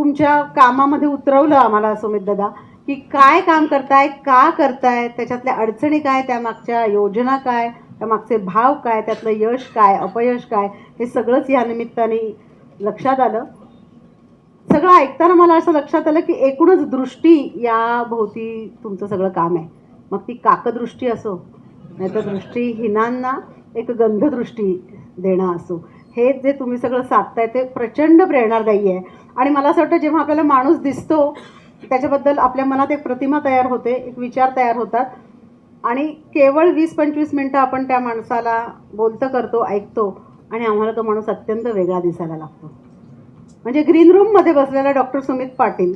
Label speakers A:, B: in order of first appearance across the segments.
A: तुमच्या कामामध्ये उतरवलं आम्हाला सुमित दादा की काय काम करताय का करताय त्याच्यातल्या अडचणी काय त्यामागच्या योजना काय त्यामागचे भाव काय त्यातलं यश काय अपयश काय हे सगळंच या निमित्ताने लक्षात आलं. सगळं ऐकताना मला असं लक्षात आलं की एकूणच दृष्टी या भोवती तुमचं सगळं काम आहे. मग ती काकदृष्टी असो नाहीतर दृष्टीहीनांना एक गंधदृष्टी देणं असो. हे जे तुम्ही सगळं साधताय ते प्रचंड प्रेरणादायी आहे. आणि मला असं वाटतं जेव्हा आपल्याला माणूस दिसतो त्याच्याबद्दल आपल्या मनात एक प्रतिमा तयार होते एक विचार तयार होतात. आणि केवळ वीस पंचवीस मिनटं आपण त्या माणसाला बोलतं करतो ऐकतो आणि आम्हाला तो माणूस अत्यंत वेगळा दिसायला लागतो. म्हणजे ग्रीन रूममध्ये बसलेला डॉक्टर सुमित पाटील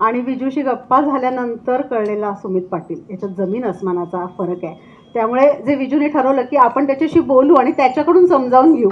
A: आणि विजूशी गप्पा झाल्यानंतर कळलेला सुमित पाटील. याच्यात जमीन अस्मानाचा फरक आहे. त्यामुळे जे विजूने ठरवलं की आपण त्याच्याशी बोलू आणि त्याच्याकडून समजावून घेऊ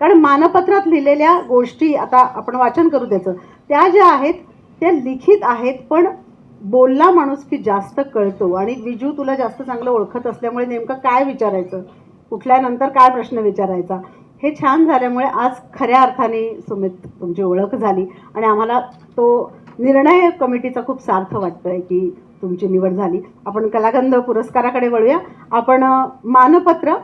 A: कारण मानपत्रात लिहिलेल्या गोष्टी आता आपण वाचन करू त्याचं. त्या ज्या आहेत त्या लिखित आहेत पण बोलला माणूस की जास्त कळतो. आणि विजू तुला जास्त चांगलं ओळखत असल्यामुळे नेमकं काय विचारायचं? कुठल्यानंतर काय प्रश्न विचारायचा? हे छान झाल्यामुळे आज खऱ्या अर्थाने सुमित तुमची ओळख झाली. आणि आम्हाला तो निर्णय कमिटीचा खूप सार्थ वाटतोय की तुमची निवड झाली. आपण कलागंध पुरस्काराकडे वळूया. आपण मानपत्र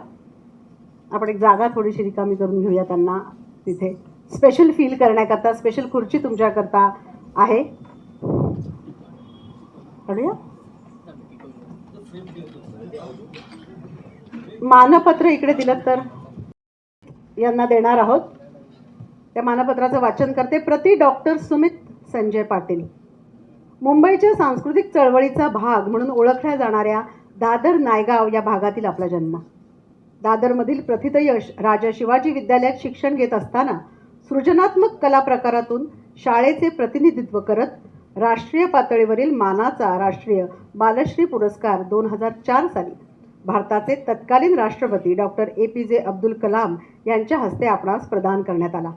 A: आपण एक जागा थोडीशी रिकामी करून घेऊया त्यांना तिथे. स्पेशल फील करण्याकरता स्पेशल खुर्ची तुमच्याकरता आहे. मानपत्र इकडे दिलं तर यांना देणार आहोत. त्या मानपत्राचं वाचन करते प्रति डॉक्टर सुमित संजय पाटील. मुंबईच्या सांस्कृतिक चळवळीचा भाग म्हणून ओळखल्या जाणाऱ्या दादर नायगाव या भागातील आपला जन्म. दादरमधील प्रथितयश राजा शिवाजी विद्यालयात शिक्षण घेत असताना सृजनात्मक कला प्रकारातून शाळेचे प्रतिनिधित्व करत राष्ट्रीय पातळीवरील मानाचा राष्ट्रीय बालश्री पुरस्कार दोन हजार चार साली भारताचे तत्कालीन राष्ट्रपती डॉक्टर ए पी जे अब्दुल कलाम यांच्या हस्ते आपणास प्रदान करण्यात आला.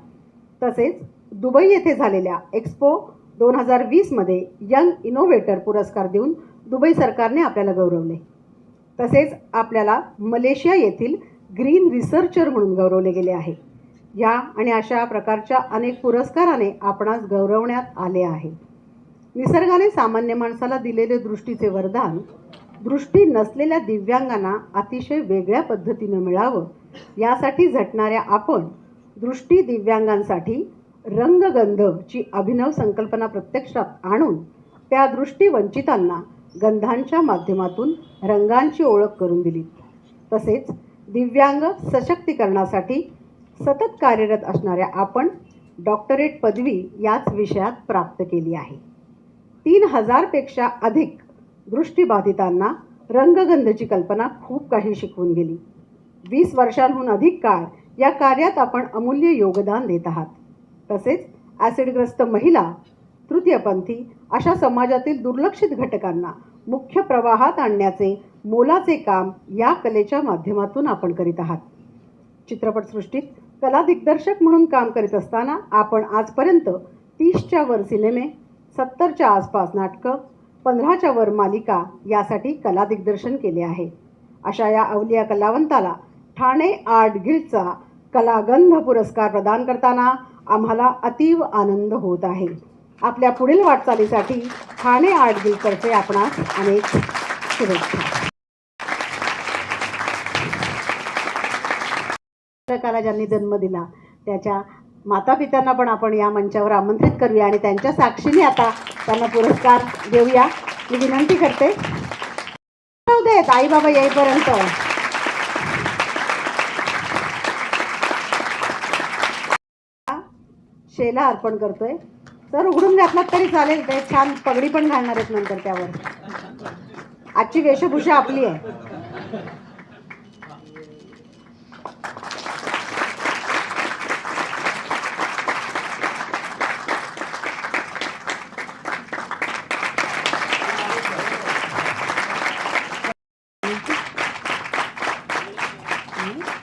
A: तसेच दुबई येथे झालेल्या एक्स्पो दोन हजार वीसमध्ये यंग इनोव्हेटर पुरस्कार देऊन दुबई सरकारने आपल्याला गौरवले. तसेच आपल्याला मलेशिया येथील ग्रीन रिसर्चर म्हणून गौरवले गेले आहे. या आणि अशा प्रकारच्या अनेक पुरस्काराने आपणास गौरवण्यात आले आहे. निसर्गाने सामान्य माणसाला दिलेले दृष्टीचे वरदान दृष्टी नसलेल्या दिव्यांगांना अतिशय वेगळ्या पद्धतीनं मिळावं यासाठी झटणाऱ्या आपण दृष्टी दिव्यांगांसाठी रंगगंधची अभिनव संकल्पना प्रत्यक्षात आणून त्या दृष्टीवंचितांना गंधांच्या माध्यमातून रंगांची ओळख करून दिली. तसेच दिव्यांग सशक्तीकरणासाठी सतत कार्यरत असणाऱ्या आपण डॉक्टरेट पदवी याच विषयात प्राप्त केली आहे. तीन हजारपेक्षा अधिक दृष्टीबाधितांना रंगगंधची कल्पना खूप काही शिकवून गेली. वीस वर्षांहून अधिक काळ या कार्यात आपण अमूल्य योगदान देत आहात. तसेच ॲसिडग्रस्त महिला तृतीयपंथी अशा समाजातील दुर्लक्षित घटकांना मुख्य प्रवाहात आणण्याचे मोलाचे काम या कलेच्या माध्यमातून आपण करीत आहात. चित्रपटसृष्टीत कला दिग्दर्शक म्हणून काम करीत असताना आपण आजपर्यंत तीसच्या वर सिनेमे सत्तरच्या आसपास नाटकं पंधराच्या वर मालिका यासाठी कला दिग्दर्शन केले आहे. अशा या अवलिया कलावंताला ठाणे आर्ट गिल्डचा कलागंध पुरस्कार प्रदान करताना आम्हाला अतीव आनंद होत आहे. आपल्या पुढील वाटचालीसाठी ठाणे आर्ट गिल्डतर्फे आपणास अनेक शुभेच्छा. चित्रकाराला ज्यांनी जन्म दिला त्याच्या माता पित्यांना पण आपण या मंचावर आमंत्रित करूया आणि त्यांच्या साक्षीने आता त्यांना पुरस्कार देऊया. मी विनंती करते. देत आई बाबा येईपर्यंत. शेला अर्पण करतोय. तर उघडून घातलात तरी चालेल ते छान पगडी पण घालणार आहेत नंतर त्यावर आजची वेशभूषा आपली आहे Mm-hmm.